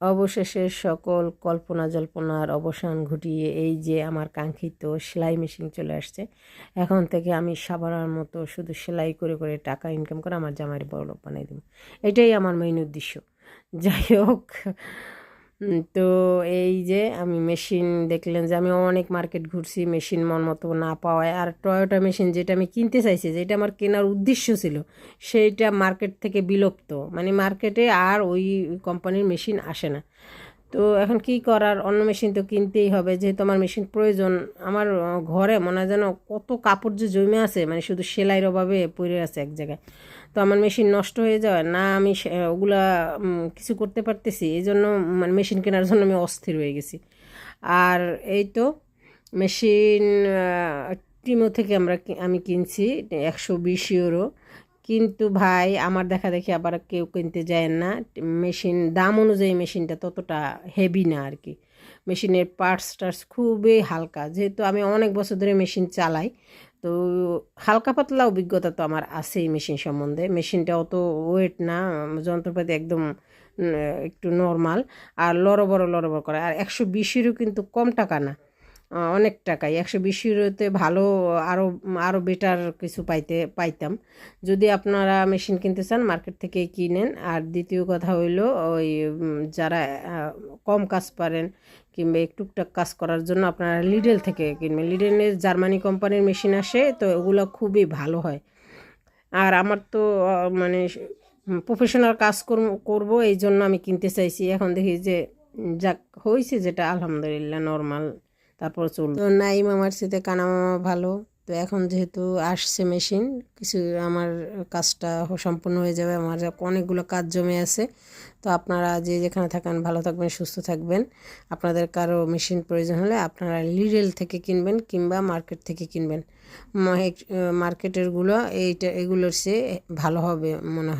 অবশেষে সকল কল্পনা জল্পনার অবসান ঘটিয়ে এই যে আমার কাঙ্ক্ষিত সেলাই মেশিন চলে আসছে, এখন থেকে আমি সাবানার মতো শুধু সেলাই করে করে টাকা ইনকাম করে আমার জামাইয়ের বড় বানাই দেবো। এটাই আমার মেইন উদ্দেশ্য। যাই হোক তো এই যে আমি মেশিন দেখলেন যে আমি অনেক মার্কেট ঘুরছি, মেশিন মন মতো না পাওয়ায়। আর টয়োটা মেশিন যেটা আমি কিনতে চাইছি, যেটা আমার কেনার উদ্দেশ্য ছিল, সেইটা মার্কেট থেকে বিলুপ্ত। মানে মার্কেটে আর ওই কোম্পানির মেশিন আসে না। তো এখন কি করার? অন্য মেশিন তো কিনতেই হবে। যেহেতু আমার মেশিন প্রয়োজন, আমার ঘরে মনে হয় যেন কত কাপড় যে জমে আছে মানে শুধু সেলাইয়ের অভাবে পড়ে আছে এক জায়গায়। তো আমার মেশিন নষ্ট হয়ে যাওয়ায় না আমি ওগুলা কিছু করতে পারতেছি। এই জন্য মানে মেশিন কেনার জন্য আমি অস্থির হয়ে গেছি। আর এই তো মেশিন টিমো থেকে আমরা আমি কিনছি একশো বিশ ইউরো। কিন্তু ভাই, আমার দেখা দেখি আবার কেউ কিনতে যায় না। মেশিন, দাম অনুযায়ী মেশিনটা ততটা হেভি না আর কি মেশিনের পার্টস টার্টস খুবই হালকা। যেহেতু আমি অনেক বছর ধরে মেশিন চালাই, তো হালকা পাতলা অভিজ্ঞতা তো আমার আছেই মেশিন সম্বন্ধে। মেশিনটা অত ওয়েট না, যন্ত্রপাতি একদম একটু নর্মাল আর লড়বড় লড়বড় করে। আর একশো বিশেরও কিন্তু কম টাকা না। অনেক টাকাই একশো বিশ ইউরোতে ভালো আরও আরও বেটার কিছু পাইতে, পাইতাম। যদি আপনারা মেশিন কিনতে চান মার্কেট থেকে কিনেন। আর দ্বিতীয় কথা হইল, ওই যারা কম কাজ পারেন কিংবা টুকটাক কাজ করার জন্য আপনারা লিডেল থেকে কিনবেন। লিডেলের জার্মানি কোম্পানির মেশিন আসে, তো ওগুলো খুবই ভালো হয়। আর আমার তো মানে প্রফেশনাল কাজ করব, এই জন্য আমি কিনতে চাইছি। এখন দেখি যে, যাক হয়েছে যেটা, আলহামদুলিল্লাহ নর্মাল তারপর চলবে তো নাইম আমার সাথে, কানা মামা ভালো। তো এখন যেহেতু আসছে মেশিন, কিছু আমার কাজটা সম্পূর্ণ হয়ে যাবে। আমার অনেকগুলো কাজ জমে আছে। তো আপনারা যে যেখানে থাকেন, ভালো থাকবেন, সুস্থ থাকবেন। আপনাদের কারও মেশিন প্রয়োজন হলে আপনারা লিডেল থেকে কিনবেন কিংবা মার্কেট থেকে কিনবেন। মার্কেটেরগুলো এইটা, এগুলোর চেয়ে ভালো হবে মনে হয়।